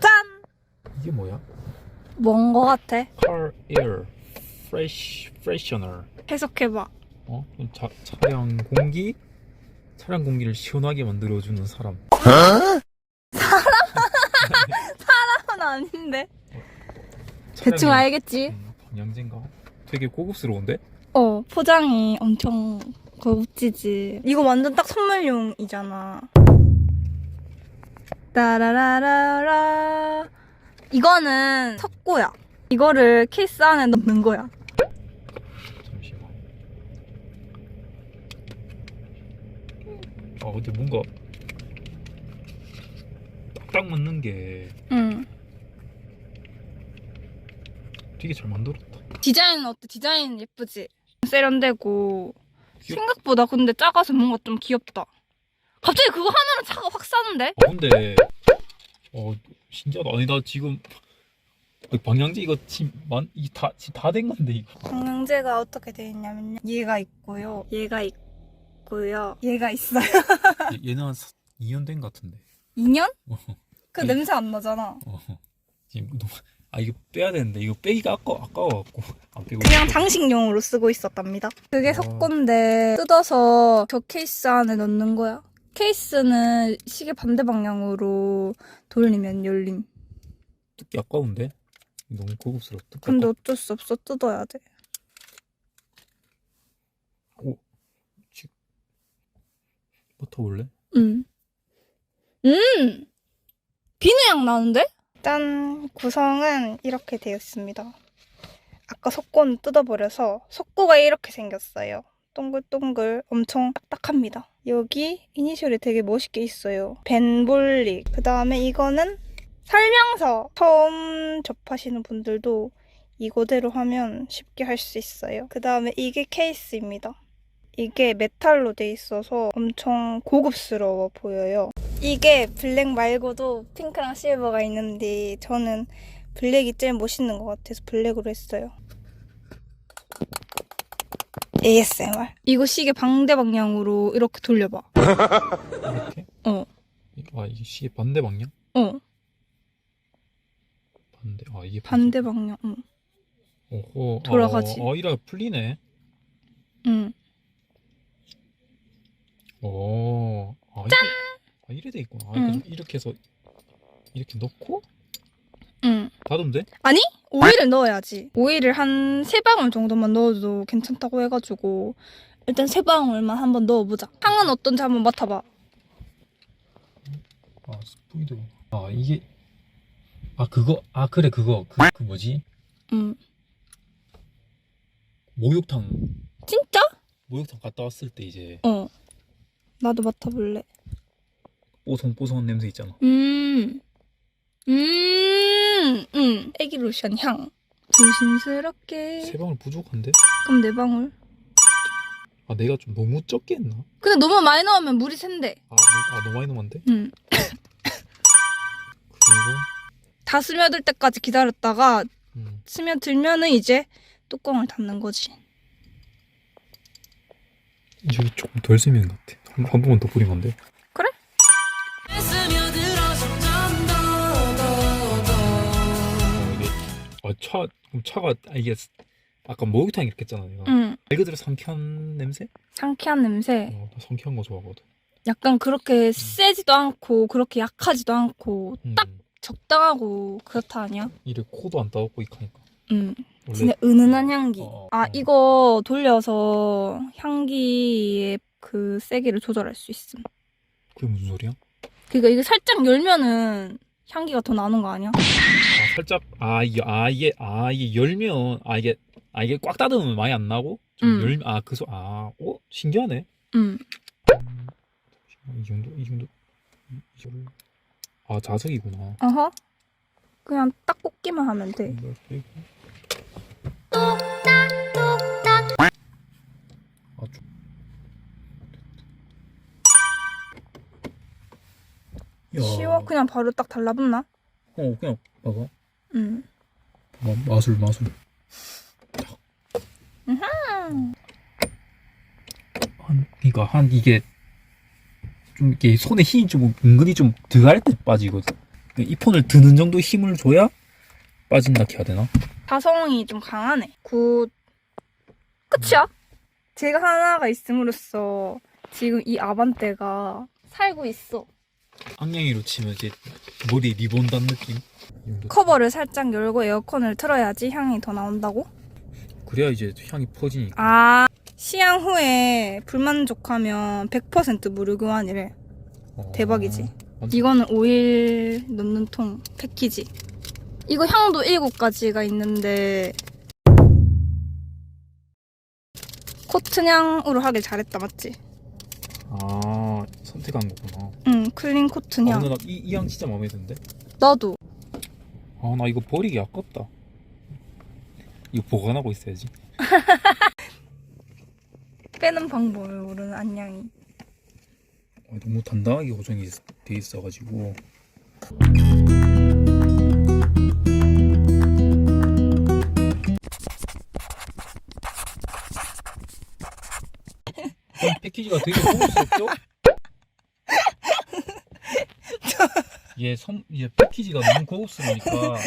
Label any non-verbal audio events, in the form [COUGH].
짠! 이게 뭐야? 뭔 거 같아? Car Air Fresh Freshener. 해석해봐. 어? 자, 차량 공기 차량 공기를 시원하게 만들어주는 사람. 하나 아닌데. 대충 알겠지? 음, 방향제인가? 되게 고급스러운데? 어, 포장이 엄청 고급지지. 이거 완전 딱 선물용이잖아. 따라라라라. 이거는 석고야. 이거를 케이스 안에 넣는 거야. 잠시만. 아 근데 뭔가 딱딱 맞는 게 응. 되게 잘 만들었다. 디자인은 어때? 디자인 예쁘지? 세련되고. 생각보다 근데 작아서 뭔가 좀 귀엽다. 갑자기 그거 하나로 차가 확 싸는데? 아 근데 어 신기하다. 아니 나 지금 방향제 이거 지금 만 이게 다 지금 다된 건데 이거. 방향제가 어떻게 되어 있냐면요. 얘가 있고요. 얘가 있고요. 얘가 있어요. 얘- 얘는 한 2년 된 것 같은데. 2년? 어, 그 이- 냄새 안 나잖아. 어. 지금 너무 아 이거 빼야 되는데 이거 빼기가 아까 아까워갖고 안 빼고. 그냥 있어. 장식용으로 쓰고 있었답니다. 그게 어. 석고인데 뜯어서 저 케이스 안에 넣는 거야. 케이스는 시계 반대 방향으로 돌리면 열림. 뜯기 아까운데? 너무 고급스럽다. 근데 어쩔 수 없어 뜯어야 돼. 맡아볼래? 음. 음! 비누향 나는데? 짠! 구성은 이렇게 되어 있습니다. 아까 석고는 뜯어버려서 석고가 이렇게 생겼어요. 동글동글 엄청 딱딱합니다. 여기 이니셜이 되게 멋있게 있어요. 벤볼릭. 그 다음에 이거는 설명서. 처음 접하시는 분들도 이거대로 하면 쉽게 할 수 있어요. 그 다음에 이게 케이스입니다. 이게 메탈로 돼 있어서 엄청 고급스러워 보여요. 이게 블랙 말고도 핑크랑 실버가 있는데 저는 블랙이 제일 멋있는 것 같아서 블랙으로 했어요. ASMR. 이거 시계 방대 방향으로 이렇게 돌려봐. 이렇게? 어. 아 이게 시계 반대 방향? 어, 반대. 아 이게 반대 방향. 응. 오호. 돌아가지. 어, 어 이라 풀리네. 응. 오. 아, 짠. 아 이래 돼 있구나. 아, 응. 이렇게 해서 이렇게 넣고 응. 닫으면 돼? 오일을 넣어야지. 오일을 한세 방울 정도만 넣어도 괜찮다고 해가지고 일단 세 방울만 한번 넣어보자. 향은 어떤지 한번 맡아봐. 아 스프이드. 아 이게 아 그거 아 그래 그거 그, 그 뭐지 응. 목욕탕 진짜? 목욕탕 갔다 왔을 때 이제 어. 나도 맡아볼래. 뽀송뽀송한 냄새 있잖아. 음. 음. 음. 애기 로션 향. 조심스럽게. 세 방울 부족한데? 그럼 네 방울. 아 내가 좀 너무 적게 했나? 근데 너무 많이 넣으면 물이 샌대. 아, 너, 아 너무 많이 넣었는데? 음. [COUGHS] 그리고 다 스며들 때까지 기다렸다가 음, 스며들면은 이제 뚜껑을 닫는 거지. 여기 조금 덜 스미는 것 같아. 한, 한 번만 더 뿌리면 안 아, 차 그럼 차가 아, 이게 아까 목욕탕 이렇게 했잖아 내가. 응. 말 그대로 상쾌한 냄새? 상쾌한 냄새. 어, 나 상쾌한 거 좋아하거든. 약간 그렇게 세지도 않고 그렇게 약하지도 않고 음, 딱 적당하고 그렇다 아니야? 이래 코도 안 따갑고 이렇게 하니까. 응. 원래 진짜 은은한 향기. 어, 어, 아 어. 이거 돌려서 향기의 그 세기를 조절할 수 있음. 그게 무슨 소리야? 그러니까 이게 살짝 열면은 향기가 더 나는 거 아니야? 아 살짝 아 이게 아 이게 아 이게 열면 아 이게 아 이게 꽉 닫으면 많이 안 나고 음. 좀열아그소아 어? 신기하네. 응. 이 정도 이 정도 이 정도 아 자석이구나. 어허. 그냥 딱 꽂기만 하면 돼. 이걸 빼고. 아, 좀- 야. 쉬워. 그냥 바로 딱 달라붙나? 어 그냥 봐봐. 응. 마, 마술 마술. 한 그러니까 한 이게 좀 이렇게 손에 힘이 좀 은근히 좀 덜할 때 빠지거든. 이 폰을 드는 정도 힘을 줘야 빠진다 해야 되나? 가성이 좀 강하네. 굿. 끝이야? 제가 하나가 있음으로써 지금 이 아반떼가 살고 있어. 악냥이로 치면 이제 머리 리본 단 느낌. 커버를 살짝 열고 에어컨을 틀어야지 향이 더 나온다고? 그래야 이제 향이 퍼지니까. 아, 시향 후에 불만족하면 100% 무료 교환이래. 어, 대박이지. 완전- 이거는 오일 넣는 통 패키지. 이거 향도 7가지가 있는데 코트향으로 하길 잘했다 맞지? 아 선택한 거구나. 응 클린 아, 코트향 근데 나이 향 진짜 마음에 드는데. 나도 아 나 이거 버리기 아깝다. 이거 보관하고 있어야지. [LAUGHS] 빼는 방법을 모르는 안양이 아, 너무 단단하게 고정이 돼 있어가지고. [LAUGHS] 이 패키지가 되게 고급스럽죠? 얘 선, 얘 패키지가 너무 고급스러우니까